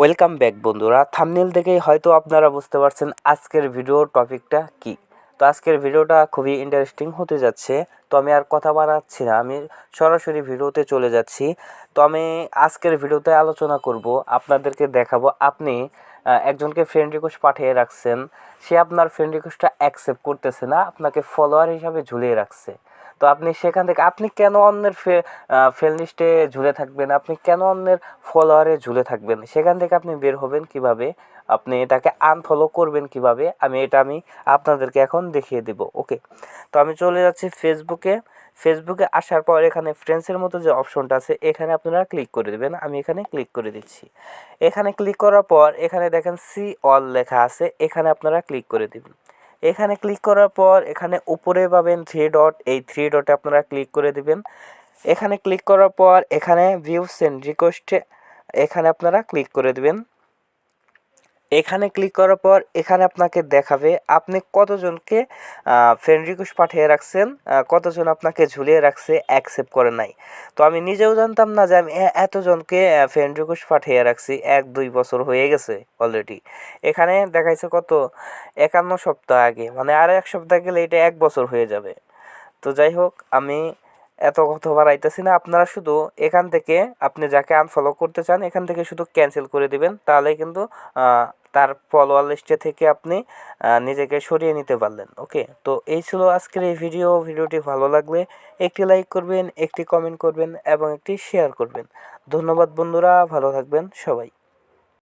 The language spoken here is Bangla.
ওয়েলকাম ব্যাক বন্ধুরা। থামনেল দেখেই হয়তো আপনারা বুঝতে পারছেন আজকের ভিডিওর টপিকটা কি। তো আজকের ভিডিওটা খুবই ইন্টারেস্টিং হতে যাচ্ছে। তো আমি আর কথা বাড়াচ্ছি না। আমি সরাসরি ভিডিওতে চলে যাচ্ছি। তো আমি আজকের ভিডিওতে আলোচনা করব। আপনাদেরকে দেখাবো, আপনি একজনকে ফ্রেন্ড রিকোয়েস্ট পাঠিয়ে রাখছেন। সে আপনার ফ্রেন্ড রিকোয়েস্টটা অ্যাকসেপ্ট করতেছে না। আপনাকে ফলোয়ার হিসাবে ঝুলিয়ে রাখছে। তো আপনি সেখান থেকে, আপনি কেন অন্যের ফ্রেন্ড লিস্টে ঝুলে থাকবেন? আপনি কেন অন্যের ফলোয়ারে ঝুলে থাকবেন? সেখান থেকে আপনি বের হবেন কীভাবে? আপনি এটাকে আনফলো করবেন কীভাবে? আমি এটা আমি আপনাদেরকে এখন দেখিয়ে দেব, ওকে? তো আমি চলে যাচ্ছি ফেসবুকে ফেসবুকে আসার পর এখানে ফ্রেন্ডসের মতো যে অপশনটা আছে, এখানে আপনারা ক্লিক করে দেবেন। আমি এখানে ক্লিক করে দিচ্ছি। এখানে ক্লিক করার পর এখানে দেখেন সি অল লেখা আছে, এখানে আপনারা ক্লিক করে দেবেন। এখানে ক্লিক করার পর এখানে উপরে পাবেন থ্রি ডট এই থ্রি ডটে আপনারা ক্লিক করে দিবেন। এখানে ক্লিক করার পর এখানে ভিউ সেন্ড রিকোয়েস্টে এখানে আপনারা ক্লিক করে দিবেন। এখানে ক্লিক করার পর এখানে আপনাকে দেখাবে আপনি কতজনকে ফ্রেন্ড রিকোয়েস্ট পাঠিয়ে রাখছেন কতজন আপনাকে ঝুলিয়ে রাখছে অ্যাকসেপ্ট করে নাই। তো আমি নিজেও জানতাম না যে আমি এতজনকে ফ্রেন্ড রিকোয়েস্ট পাঠিয়ে রাখছি, এক, দুই বছর হয়ে গেছে অলরেডি এখানে দেখাইছে কত? একান্ন সপ্তাহ আগে মানে আর এক সপ্তাহ গেলে এটা এক বছর হয়ে যাবে। তো যাই হোক, আমি এত কথা বাড়াইতেছি না। আপনারা শুধু এখান থেকে আপনি যাকে আনফলো করতে চান, এখান থেকে শুধু ক্যান্সেল করে দিবেন। তাহলে কিন্তু তার ফলোয়ার লিস্টে থেকে আপনি নিজেকে সরিয়ে নিতে পারলেন। ওকে? তো এই ছিল আজকের এই ভিডিও ভিডিওটি ভালো লাগলে একটি লাইক করবেন, একটি কমেন্ট করবেন এবং একটি শেয়ার করবেন। ধন্যবাদ বন্ধুরা, ভালো থাকবেন সবাই।